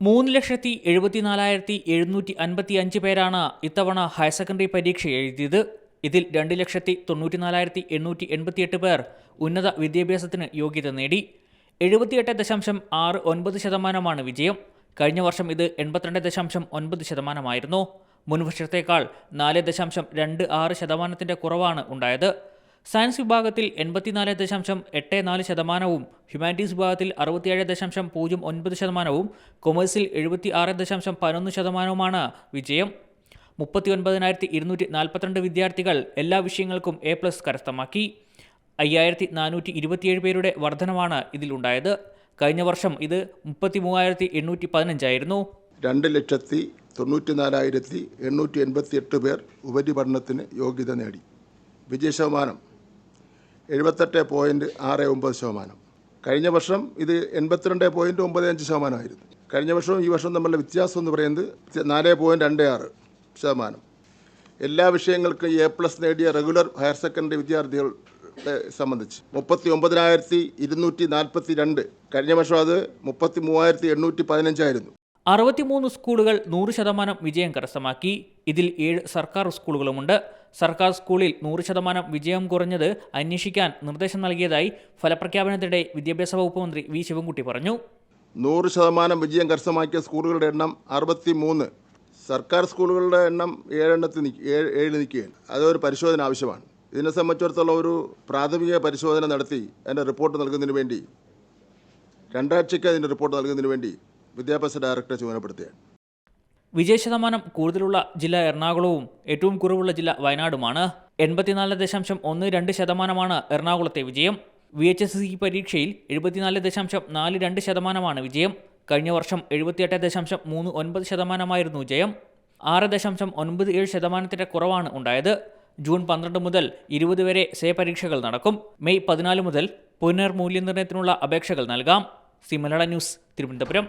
മൂന്ന് ലക്ഷത്തി എഴുപത്തിനാലായിരത്തി എഴുന്നൂറ്റി അൻപത്തി അഞ്ച് പേരാണ് ഇത്തവണ ഹയർ സെക്കൻഡറി പരീക്ഷ എഴുതിയത്. ഇതിൽ രണ്ട് ലക്ഷത്തി തൊണ്ണൂറ്റിനാലായിരത്തി എണ്ണൂറ്റി എൺപത്തിയെട്ട് പേർ ഉന്നത വിദ്യാഭ്യാസത്തിന് യോഗ്യത നേടി. എഴുപത്തിയെട്ട് ദശാംശം ആറ് ഒൻപത് ശതമാനമാണ് വിജയം. കഴിഞ്ഞ വർഷം ഇത് എൺപത്തിരണ്ട് ദശാംശം ഒൻപത് ശതമാനമായിരുന്നു. മുൻവർഷത്തേക്കാൾ നാല് ദശാംശം രണ്ട് ആറ് ശതമാനത്തിന്റെ കുറവാണ് ഉണ്ടായത്. സയൻസ് വിഭാഗത്തിൽ എൺപത്തിനാല് ദശാംശം എട്ട് നാല് ശതമാനവും ഹ്യൂമാനിറ്റീസ് വിഭാഗത്തിൽ അറുപത്തിയേഴ് ദശാംശം പൂജ്യം ഒൻപത് ശതമാനവും കൊമേഴ്സിൽ എഴുപത്തി ആറ് ദശാംശം പതിനൊന്ന് ശതമാനവുമാണ് വിജയം. മുപ്പത്തി ഒൻപതിനായിരത്തി ഇരുന്നൂറ്റി നാൽപ്പത്തിരണ്ട് വിദ്യാർത്ഥികൾ എല്ലാ വിഷയങ്ങൾക്കും എ പ്ലസ് കരസ്ഥമാക്കി. അയ്യായിരത്തി നാനൂറ്റി ഇരുപത്തിയേഴ് പേരുടെ വർധനമാണ് ഇതിലുണ്ടായത്. കഴിഞ്ഞ വർഷം ഇത് മുപ്പത്തി മൂവായിരത്തി എണ്ണൂറ്റി പതിനഞ്ചായിരുന്നു. രണ്ട് ലക്ഷത്തി തൊണ്ണൂറ്റി നാലായിരത്തി എണ്ണൂറ്റി എൺപത്തി എട്ട് പേർ ഉപരിപഠനത്തിന് യോഗ്യത നേടി. വിജയ ശതമാനം എഴുപത്തെട്ട് പോയിന്റ് ആറ് ഒമ്പത് ശതമാനം. കഴിഞ്ഞ വർഷം ഇത് എൺപത്തിരണ്ട് പോയിന്റ് ഒമ്പത് അഞ്ച് ശതമാനമായിരുന്നു. കഴിഞ്ഞ വർഷവും ഈ വർഷവും തമ്മിലുള്ള വ്യത്യാസം എന്ന് പറയുന്നത് നാല് പോയിന്റ് രണ്ട് ആറ് ശതമാനം. എല്ലാ വിഷയങ്ങൾക്കും എ പ്ലസ് നേടിയ റെഗുലർ ഹയർ സെക്കൻഡറി വിദ്യാർത്ഥികളെ സംബന്ധിച്ച് മുപ്പത്തി ഒമ്പതിനായിരത്തി ഇരുന്നൂറ്റി നാൽപ്പത്തി രണ്ട് കഴിഞ്ഞ വർഷം അത് മുപ്പത്തി മൂവായിരത്തി എണ്ണൂറ്റി പതിനഞ്ചായിരുന്നു. അറുപത്തിമൂന്ന് സ്കൂളുകൾ നൂറ് ശതമാനം വിജയം കരസ്ഥമാക്കി. ഇതിൽ ഏഴ് സർക്കാർ സ്കൂളുകളുമുണ്ട്. സർക്കാർ സ്കൂളിൽ നൂറ് ശതമാനം വിജയം കുറഞ്ഞത് അന്വേഷിക്കാൻ നിർദ്ദേശം നൽകിയതായി ഫലപ്രഖ്യാപനത്തിനിടെ വിദ്യാഭ്യാസ വകുപ്പ് മന്ത്രി വി ശിവൻകുട്ടി പറഞ്ഞു. നൂറ് ശതമാനം വിജയം കരസ്ഥമാക്കിയ സ്കൂളുകളുടെ എണ്ണം അറുപത്തി മൂന്ന് സർക്കാർ സ്കൂളുകളുടെ എണ്ണം ഏഴെണ്ണത്തിൽ ഏഴ് നിൽക്കുകയാണ്. അതൊരു പരിശോധന ആവശ്യമാണ്. ഇതിനെ സംബന്ധിച്ചിടത്തോളം ഒരു പ്രാഥമിക പരിശോധന നടത്തി അതിന്റെ റിപ്പോർട്ട് നൽകുന്നതിന് വേണ്ടി രണ്ടാഴ്ചയ്ക്ക് അതിന്റെ റിപ്പോർട്ട് നൽകുന്നതിന് വേണ്ടി വിദ്യാഭ്യാസ ഡയറക്ടറെ ചുമതലപ്പെടുത്തുകയാണ്. വിജയ ശതമാനം കൂടുതലുള്ള ജില്ല എറണാകുളവും ഏറ്റവും കുറവുള്ള ജില്ല വയനാടുമാണ്. എൺപത്തിനാല് ദശാംശം ഒന്ന് രണ്ട് ശതമാനമാണ് എറണാകുളത്തെ വിജയം. വി എച്ച് എസ് സി പരീക്ഷയിൽ എഴുപത്തിനാല് ദശാംശം നാല് രണ്ട് ശതമാനമാണ് വിജയം. കഴിഞ്ഞ വർഷം എഴുപത്തിയെട്ട് ദശാംശം മൂന്ന് ഒൻപത് ശതമാനമായിരുന്നു ജയം ആറ് ദശാംശം ഒൻപത് ഏഴ് ശതമാനത്തിന്റെ കുറവാണ് ഉണ്ടായത്. ജൂൺ പന്ത്രണ്ട് മുതൽ ഇരുപത് വരെ സേ പരീക്ഷകൾ നടക്കും. മെയ് പതിനാല് മുതൽ പുനർമൂല്യനിർണയത്തിനുള്ള അപേക്ഷകൾ നൽകാം. സി മലയാള ന്യൂസ് തിരുവനന്തപുരം.